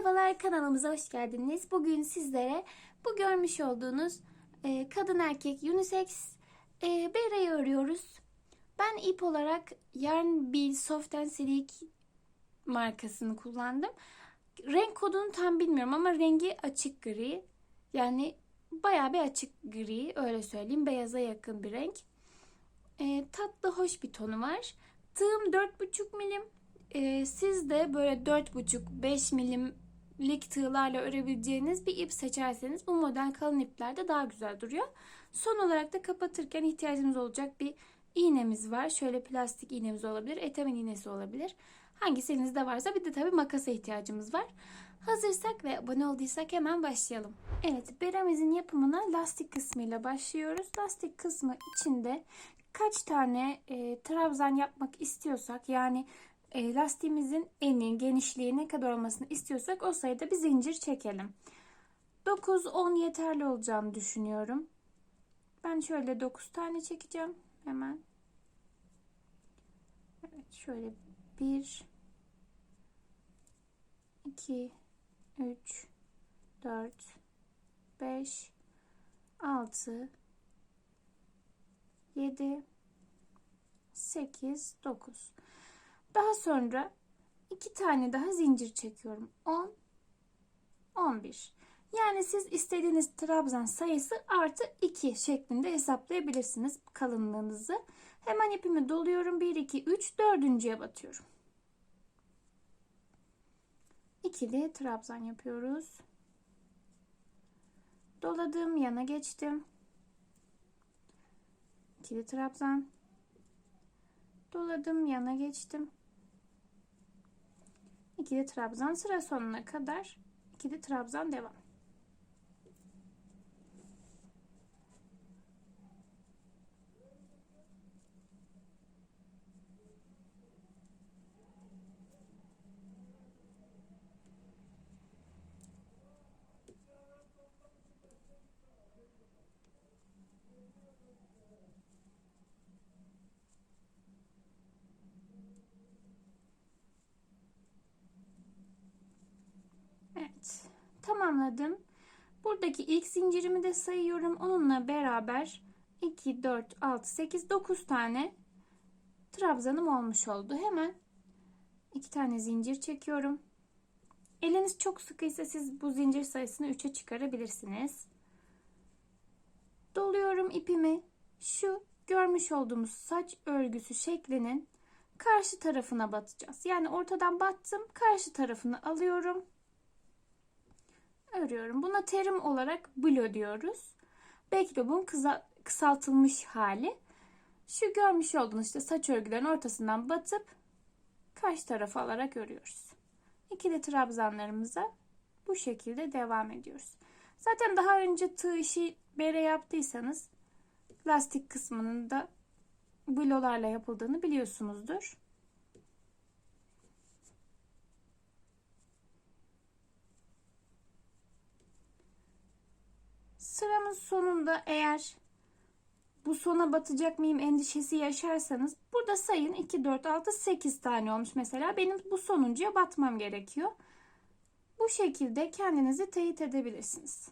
Merhabalar kanalımıza hoş geldiniz. Bugün sizlere bu görmüş olduğunuz e, kadın erkek unisex e, bereyi örüyoruz. Ben ip olarak Yarn Bee Soft and Silk markasını kullandım. Renk kodunu tam bilmiyorum ama rengi açık gri. Yani bayağı bir açık gri öyle söyleyeyim. Beyaza yakın bir renk. E, tatlı hoş bir tonu var. Tığım 4,5 milim. Ee, siz de böyle 4,5-5 milimlik tığlarla örebileceğiniz bir ip seçerseniz bu model kalın iplerde daha güzel duruyor. Son olarak da kapatırken ihtiyacınız olacak bir iğnemiz var. Şöyle plastik iğnemiz olabilir, etamin iğnesi olabilir. Hangisi elinizde varsa bir de tabii makasa ihtiyacımız var. Hazırsak ve abone olduysak hemen başlayalım. Evet, beremizin yapımına lastik kısmıyla başlıyoruz. Lastik kısmı içinde kaç tane e, trabzan yapmak istiyorsak yani e, lastiğimizin eni, genişliği ne kadar olmasını istiyorsak o sayıda bir zincir çekelim. 9-10 yeterli olacağını düşünüyorum. Ben şöyle 9 tane çekeceğim hemen. Evet şöyle 1 2 3 4 5 6 7 8 9 daha sonra iki tane daha zincir çekiyorum. 10 11. Yani siz istediğiniz trabzan sayısı artı 2 şeklinde hesaplayabilirsiniz kalınlığınızı. Hemen ipimi doluyorum. 1 2 3 dördüncüye batıyorum. İkili trabzan yapıyoruz. Doladığım yana geçtim. İkili trabzan. Doladım yana geçtim. İkili trabzan sıra sonuna kadar ikili trabzan devam. Evet. Tamamladım. Buradaki ilk zincirimi de sayıyorum. Onunla beraber 2, 4, 6, 8, 9 tane trabzanım olmuş oldu. Hemen 2 tane zincir çekiyorum. Eliniz çok sıkıysa siz bu zincir sayısını 3'e çıkarabilirsiniz. Doluyorum ipimi. Şu görmüş olduğumuz saç örgüsü şeklinin karşı tarafına batacağız. Yani ortadan battım. Karşı tarafını alıyorum örüyorum. Buna terim olarak blo diyoruz. Backlob'un kısaltılmış hali. Şu görmüş olduğunuz işte saç örgülerin ortasından batıp karşı tarafa alarak örüyoruz. İkili trabzanlarımıza bu şekilde devam ediyoruz. Zaten daha önce tığ işi bere yaptıysanız lastik kısmının da blolarla yapıldığını biliyorsunuzdur. Sıramın sonunda eğer bu sona batacak mıyım endişesi yaşarsanız burada sayın 2, 4, 6, 8 tane olmuş mesela. Benim bu sonuncuya batmam gerekiyor. Bu şekilde kendinizi teyit edebilirsiniz.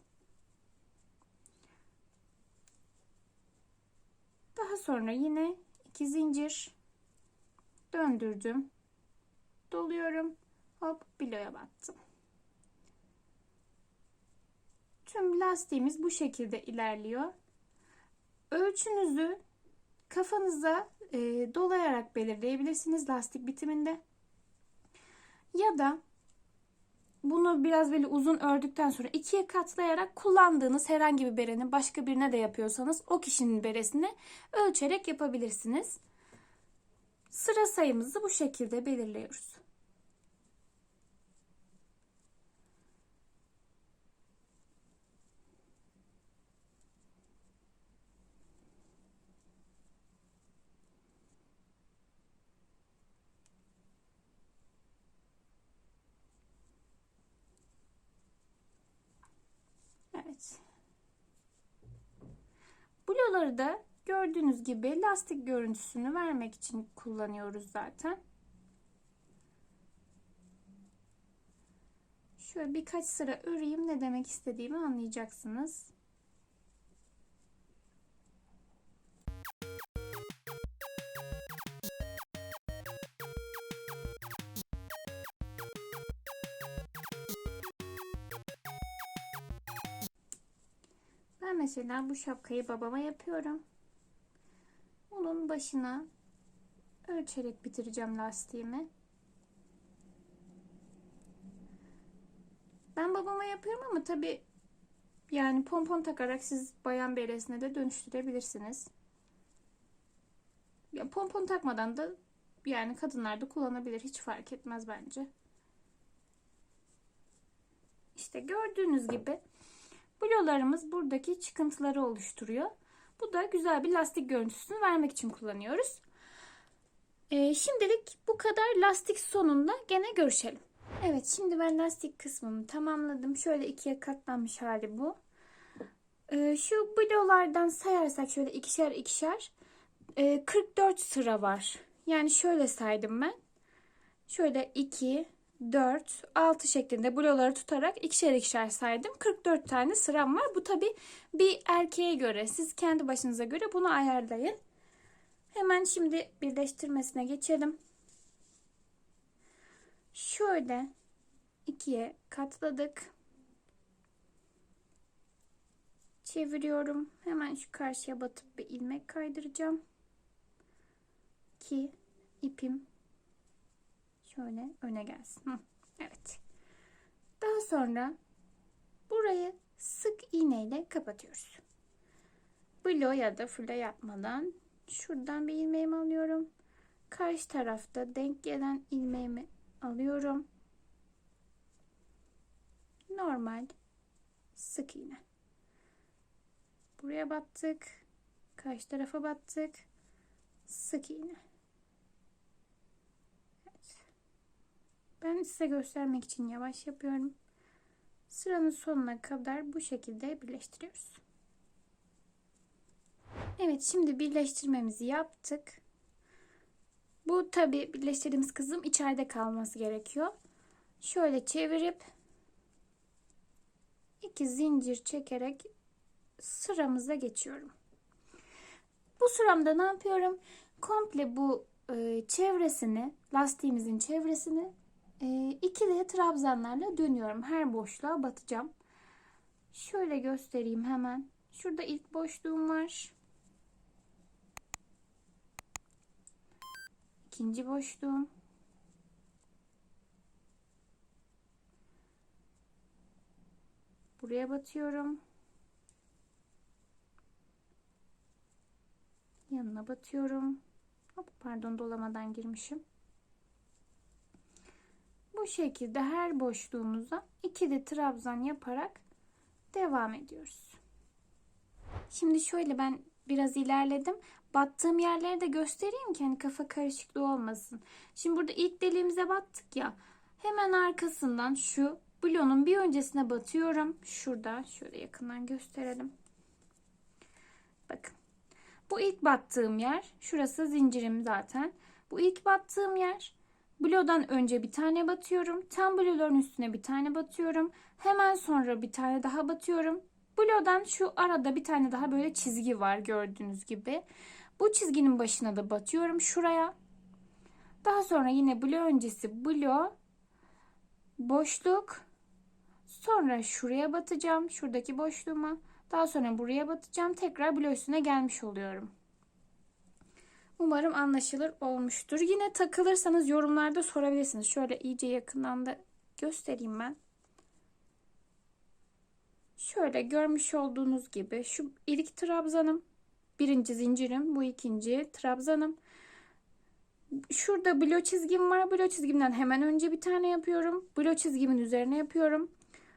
Daha sonra yine iki zincir döndürdüm. Doluyorum. Hop biloya battım. Tüm lastiğimiz bu şekilde ilerliyor. Ölçünüzü kafanıza e, dolayarak belirleyebilirsiniz lastik bitiminde. Ya da bunu biraz böyle uzun ördükten sonra ikiye katlayarak kullandığınız herhangi bir berenin başka birine de yapıyorsanız o kişinin beresini ölçerek yapabilirsiniz. Sıra sayımızı bu şekilde belirliyoruz. Evet. Blue'ları da gördüğünüz gibi lastik görüntüsünü vermek için kullanıyoruz zaten. Şöyle birkaç sıra öreyim ne demek istediğimi anlayacaksınız. Mesela bu şapkayı babama yapıyorum. Onun başına ölçerek bitireceğim lastiğimi. Ben babama yapıyorum ama tabi yani pompon takarak siz bayan beresine de dönüştürebilirsiniz. Ya pompon takmadan da yani kadınlar da kullanabilir. Hiç fark etmez bence. İşte gördüğünüz gibi blolarımız buradaki çıkıntıları oluşturuyor. Bu da güzel bir lastik görüntüsünü vermek için kullanıyoruz. Ee, şimdilik bu kadar lastik sonunda gene görüşelim. Evet şimdi ben lastik kısmımı tamamladım. Şöyle ikiye katlanmış hali bu. Ee, şu blolardan sayarsak şöyle ikişer ikişer e, 44 sıra var. Yani şöyle saydım ben. Şöyle 2, 4, 6 şeklinde bloları tutarak ikişer ikişer saydım. 44 tane sıram var. Bu tabi bir erkeğe göre. Siz kendi başınıza göre bunu ayarlayın. Hemen şimdi birleştirmesine geçelim. Şöyle ikiye katladık. Çeviriyorum. Hemen şu karşıya batıp bir ilmek kaydıracağım. Ki ipim şöyle öne gelsin. Hı, evet. Daha sonra burayı sık iğneyle kapatıyoruz. Blo ya da fula yapmadan şuradan bir ilmeğimi alıyorum. Karşı tarafta denk gelen ilmeğimi alıyorum. Normal sık iğne. Buraya battık. Karşı tarafa battık. Sık iğne. Ben size göstermek için yavaş yapıyorum. Sıranın sonuna kadar bu şekilde birleştiriyoruz. Evet şimdi birleştirmemizi yaptık. Bu tabi birleştirdiğimiz kısım içeride kalması gerekiyor. Şöyle çevirip iki zincir çekerek sıramıza geçiyorum. Bu sıramda ne yapıyorum? Komple bu e, çevresini, lastiğimizin çevresini e, ikili trabzanlarla dönüyorum. Her boşluğa batacağım. Şöyle göstereyim hemen. Şurada ilk boşluğum var. İkinci boşluğum. Buraya batıyorum. Yanına batıyorum. Hop, pardon dolamadan girmişim. Şekilde her boşluğumuza ikili trabzan yaparak devam ediyoruz. Şimdi şöyle ben biraz ilerledim. Battığım yerleri de göstereyim ki hani kafa karışıklığı olmasın. Şimdi burada ilk deliğimize battık ya. Hemen arkasından şu blonun bir öncesine batıyorum. Şurada şöyle yakından gösterelim. Bakın. Bu ilk battığım yer. Şurası zincirim zaten. Bu ilk battığım yer. Blodan önce bir tane batıyorum. Tam bloların üstüne bir tane batıyorum. Hemen sonra bir tane daha batıyorum. Blodan şu arada bir tane daha böyle çizgi var gördüğünüz gibi. Bu çizginin başına da batıyorum şuraya. Daha sonra yine blo öncesi blo boşluk sonra şuraya batacağım şuradaki boşluğuma daha sonra buraya batacağım tekrar blo üstüne gelmiş oluyorum. Umarım anlaşılır olmuştur. Yine takılırsanız yorumlarda sorabilirsiniz. Şöyle iyice yakından da göstereyim ben. Şöyle görmüş olduğunuz gibi şu ilk trabzanım. Birinci zincirim. Bu ikinci trabzanım. Şurada blo çizgim var. Blo çizgimden hemen önce bir tane yapıyorum. Blo çizgimin üzerine yapıyorum.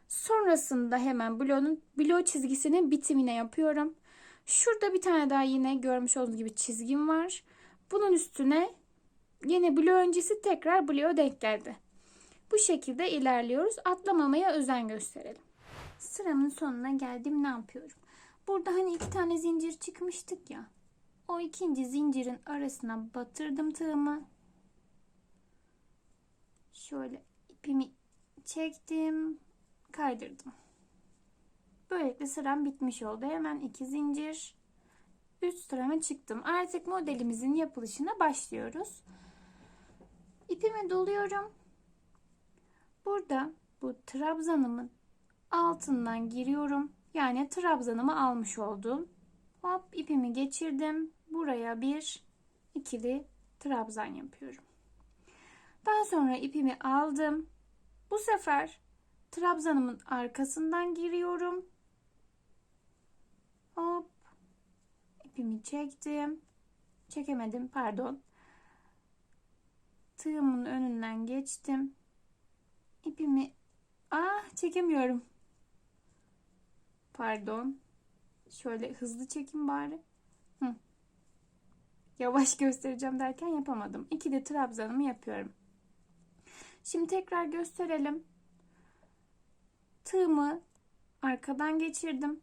Sonrasında hemen blonun blo çizgisinin bitimine yapıyorum. Şurada bir tane daha yine görmüş olduğunuz gibi çizgim var. Bunun üstüne yine blo öncesi tekrar blo denk geldi. Bu şekilde ilerliyoruz. Atlamamaya özen gösterelim. Sıramın sonuna geldim. Ne yapıyorum? Burada hani iki tane zincir çıkmıştık ya. O ikinci zincirin arasına batırdım tığımı. Şöyle ipimi çektim, kaydırdım. Böylelikle sıram bitmiş oldu. Hemen iki zincir üst sırama çıktım. Artık modelimizin yapılışına başlıyoruz. İpimi doluyorum. Burada bu trabzanımın altından giriyorum. Yani trabzanımı almış oldum. Hop ipimi geçirdim. Buraya bir ikili trabzan yapıyorum. Daha sonra ipimi aldım. Bu sefer trabzanımın arkasından giriyorum. Hop. İpimi çektim. Çekemedim pardon. Tığımın önünden geçtim. İpimi ah çekemiyorum. Pardon. Şöyle hızlı çekim bari. Hı. Yavaş göstereceğim derken yapamadım. İki de trabzanımı yapıyorum. Şimdi tekrar gösterelim. Tığımı arkadan geçirdim.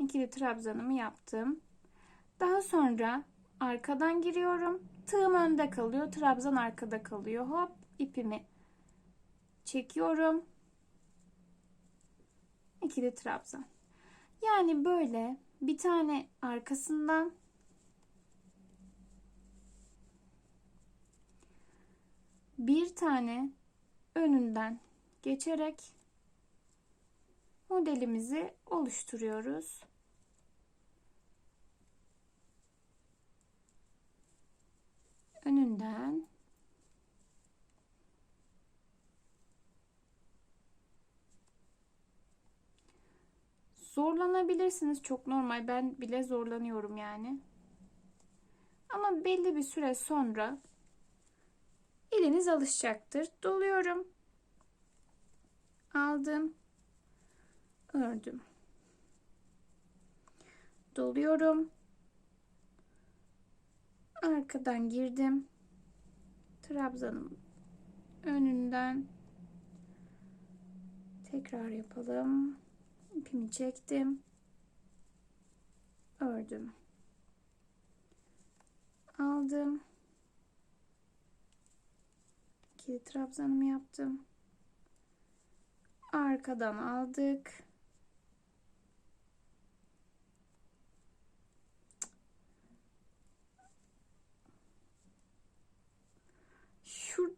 İkili trabzanımı yaptım. Daha sonra arkadan giriyorum. Tığım önde kalıyor. Trabzan arkada kalıyor. Hop ipimi çekiyorum. İkili trabzan. Yani böyle bir tane arkasından bir tane önünden geçerek modelimizi oluşturuyoruz. Önünden Zorlanabilirsiniz. Çok normal. Ben bile zorlanıyorum yani. Ama belli bir süre sonra eliniz alışacaktır. Doluyorum. Aldım. Ördüm. Doluyorum. Arkadan girdim. Trabzanım önünden tekrar yapalım. İpimi çektim. Ördüm. Aldım. İkili trabzanımı yaptım? Arkadan aldık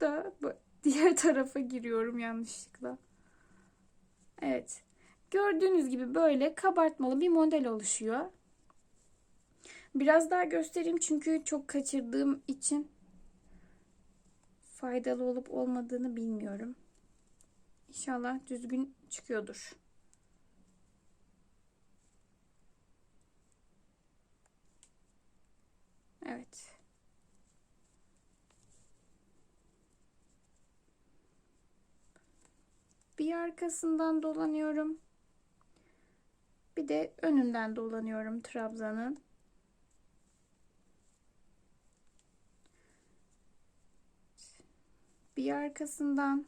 şurada diğer tarafa giriyorum yanlışlıkla evet Gördüğünüz gibi böyle kabartmalı bir model oluşuyor. Biraz daha göstereyim çünkü çok kaçırdığım için faydalı olup olmadığını bilmiyorum. İnşallah düzgün çıkıyordur. Evet. Bir arkasından dolanıyorum. Bir de önünden dolanıyorum trabzanın. Bir arkasından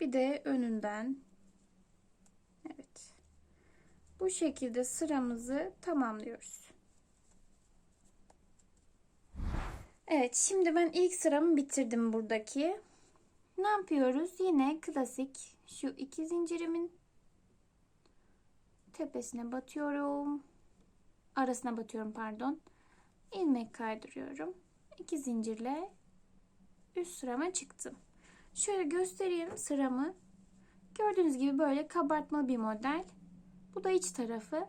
bir de önünden Evet. Bu şekilde sıramızı tamamlıyoruz. Evet, şimdi ben ilk sıramı bitirdim buradaki. Ne yapıyoruz? Yine klasik şu iki zincirimin tepesine batıyorum. Arasına batıyorum pardon. ilmek kaydırıyorum. İki zincirle üst sırama çıktım. Şöyle göstereyim sıramı. Gördüğünüz gibi böyle kabartma bir model. Bu da iç tarafı.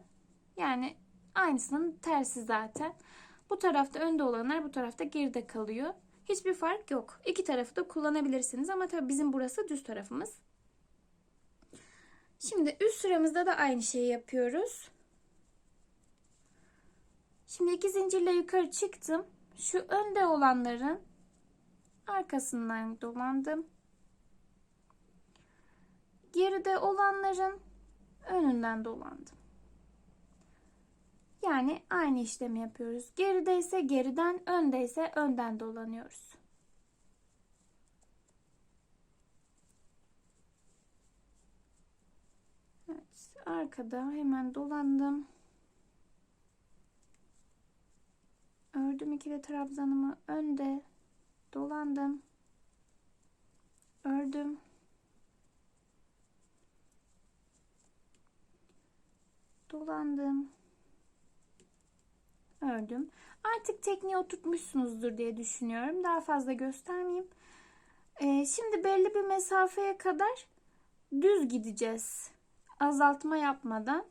Yani aynısının tersi zaten. Bu tarafta önde olanlar bu tarafta geride kalıyor. Hiçbir fark yok. İki tarafı da kullanabilirsiniz ama tabii bizim burası düz tarafımız. Şimdi üst sıramızda da aynı şeyi yapıyoruz. Şimdi iki zincirle yukarı çıktım. Şu önde olanların arkasından dolandım. Geride olanların önünden dolandım. Yani aynı işlemi yapıyoruz. Gerideyse geriden, öndeyse önden dolanıyoruz. Evet, arkada hemen dolandım. Ördüm ikili trabzanımı önde dolandım. Ördüm. Dolandım. Ördüm. Artık tekniği oturtmuşsunuzdur diye düşünüyorum. Daha fazla göstermeyeyim. Ee, şimdi belli bir mesafeye kadar düz gideceğiz. Azaltma yapmadan.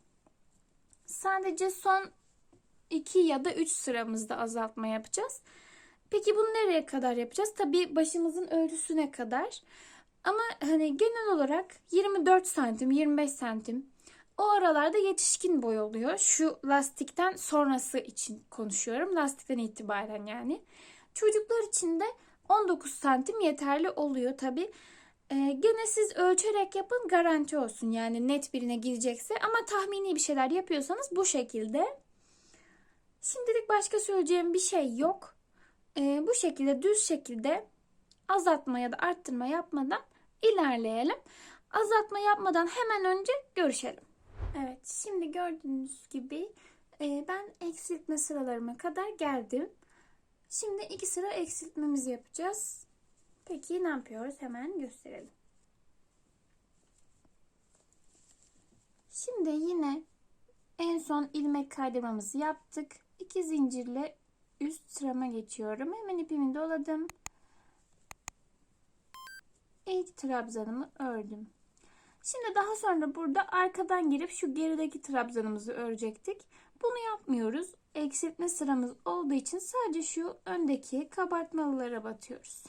Sadece son 2 ya da 3 sıramızda azaltma yapacağız. Peki bunu nereye kadar yapacağız? Tabii başımızın ölçüsüne kadar. Ama hani genel olarak 24 santim, 25 santim o aralarda yetişkin boy oluyor. Şu lastikten sonrası için konuşuyorum. Lastikten itibaren yani. Çocuklar için de 19 santim yeterli oluyor tabii. Ee, gene siz ölçerek yapın garanti olsun. Yani net birine girecekse ama tahmini bir şeyler yapıyorsanız bu şekilde. Şimdilik başka söyleyeceğim bir şey yok. Ee, bu şekilde düz şekilde azaltma ya da arttırma yapmadan ilerleyelim. Azaltma yapmadan hemen önce görüşelim. Evet şimdi gördüğünüz gibi e, ben eksiltme sıralarıma kadar geldim. Şimdi iki sıra eksiltmemizi yapacağız. Peki ne yapıyoruz? Hemen gösterelim. Şimdi yine en son ilmek kaydırmamızı yaptık. İki zincirle üst sırama geçiyorum. Hemen ipimi doladım. İlk trabzanımı ördüm. Şimdi daha sonra burada arkadan girip şu gerideki trabzanımızı örecektik. Bunu yapmıyoruz. Eksiltme sıramız olduğu için sadece şu öndeki kabartmalılara batıyoruz.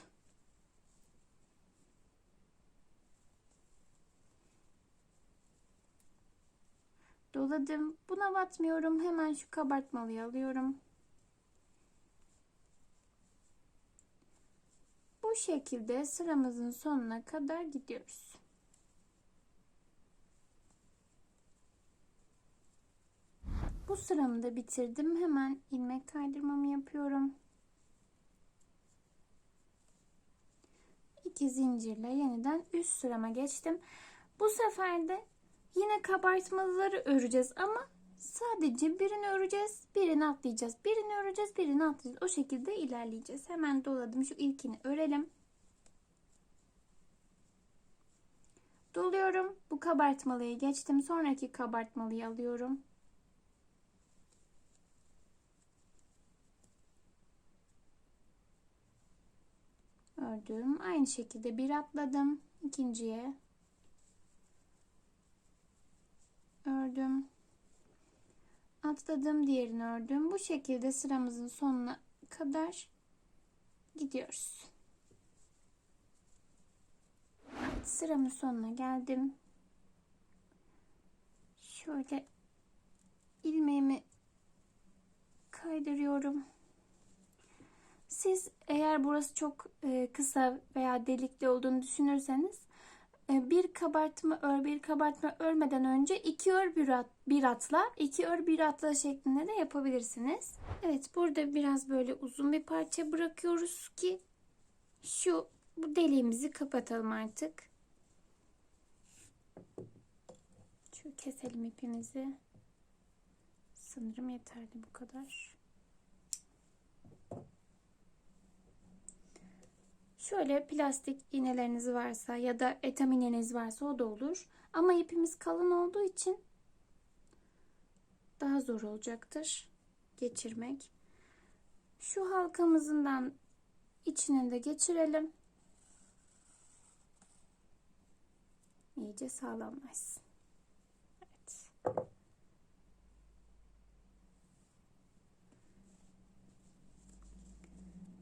Doladım. Buna batmıyorum. Hemen şu kabartmalıyı alıyorum. Bu şekilde sıramızın sonuna kadar gidiyoruz. Bu sıramı da bitirdim. Hemen ilmek kaydırmamı yapıyorum. İki zincirle yeniden üst sırama geçtim. Bu sefer de yine kabartmaları öreceğiz ama sadece birini öreceğiz, birini atlayacağız. Birini öreceğiz, birini atlayacağız. O şekilde ilerleyeceğiz. Hemen doladım. Şu ilkini örelim. Doluyorum. Bu kabartmalıyı geçtim. Sonraki kabartmalıyı alıyorum. Ördüm. Aynı şekilde bir atladım. ikinciye ördüm. Atladım, diğerini ördüm. Bu şekilde sıramızın sonuna kadar gidiyoruz. Sıramın sonuna geldim. Şöyle ilmeğimi kaydırıyorum. Siz eğer burası çok e, kısa veya delikli olduğunu düşünürseniz e, bir kabartma ör bir kabartma örmeden önce iki ör bir, at, bir atla iki ör bir atla şeklinde de yapabilirsiniz. Evet burada biraz böyle uzun bir parça bırakıyoruz ki şu bu deliğimizi kapatalım artık. Şu keselim ipimizi. Sanırım yeterli bu kadar. Şöyle plastik iğneleriniz varsa ya da etam iğneniz varsa o da olur. Ama ipimiz kalın olduğu için daha zor olacaktır geçirmek. Şu halkamızından içine de geçirelim. İyice sağlamlaşsın. Evet.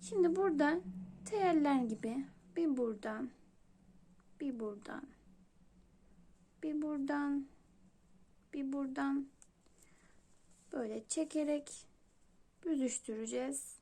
Şimdi burada teyeller gibi. Bir buradan. Bir buradan. Bir buradan. Bir buradan. Böyle çekerek büzüştüreceğiz.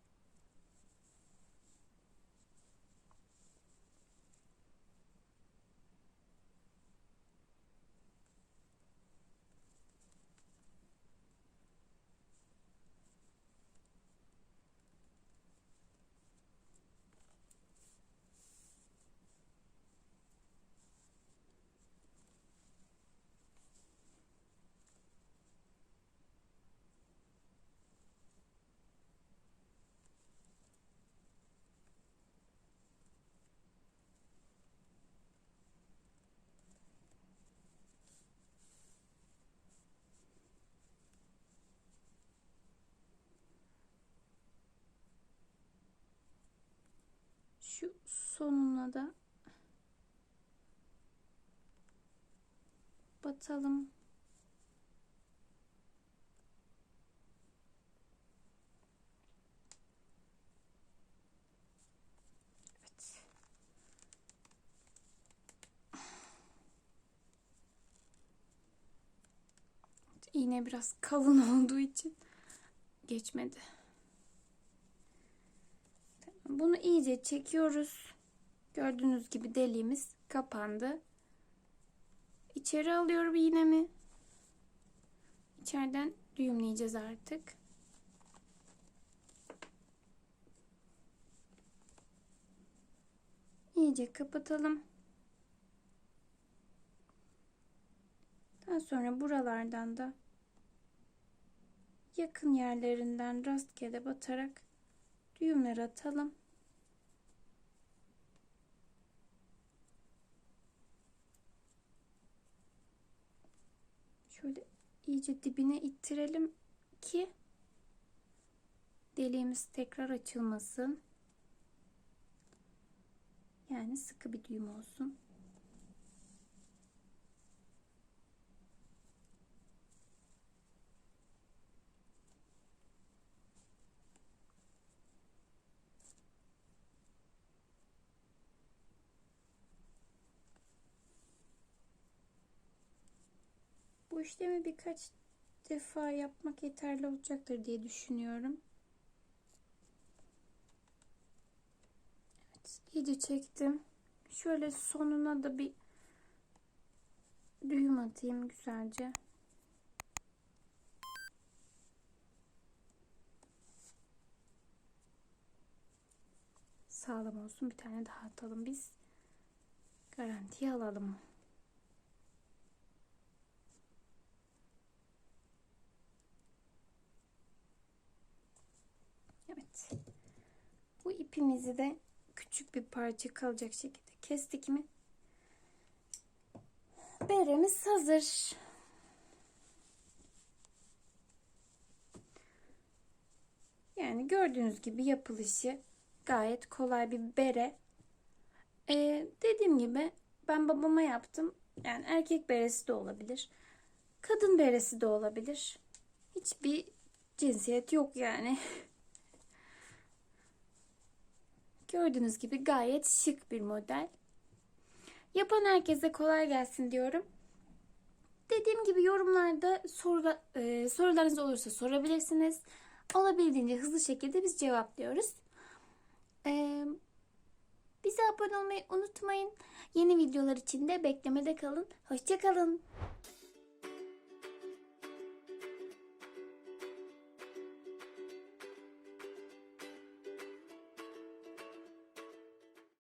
Şu sonuna da batalım. Evet. İğne biraz kalın olduğu için geçmedi. Bunu iyice çekiyoruz. Gördüğünüz gibi deliğimiz kapandı. İçeri alıyorum iğnemi. İçeriden düğümleyeceğiz artık. İyice kapatalım. Daha sonra buralardan da yakın yerlerinden rastgele batarak düğümler atalım. Şöyle iyice dibine ittirelim ki deliğimiz tekrar açılmasın. Yani sıkı bir düğüm olsun. Bu işlemi birkaç defa yapmak yeterli olacaktır diye düşünüyorum. Evet, iyice çektim. Şöyle sonuna da bir düğüm atayım güzelce. Sağlam olsun. Bir tane daha atalım biz. Garantiye alalım. Evet. Bu ipimizi de küçük bir parça kalacak şekilde kestik mi? Beremiz hazır. Yani gördüğünüz gibi yapılışı gayet kolay bir bere. Ee, dediğim gibi ben babama yaptım. Yani erkek beresi de olabilir. Kadın beresi de olabilir. Hiçbir cinsiyet yok yani. Gördüğünüz gibi gayet şık bir model. Yapan herkese kolay gelsin diyorum. Dediğim gibi yorumlarda soru, e, sorularınız olursa sorabilirsiniz. Olabildiğince hızlı şekilde biz cevaplıyoruz. E, bize abone olmayı unutmayın. Yeni videolar için de beklemede kalın. Hoşçakalın.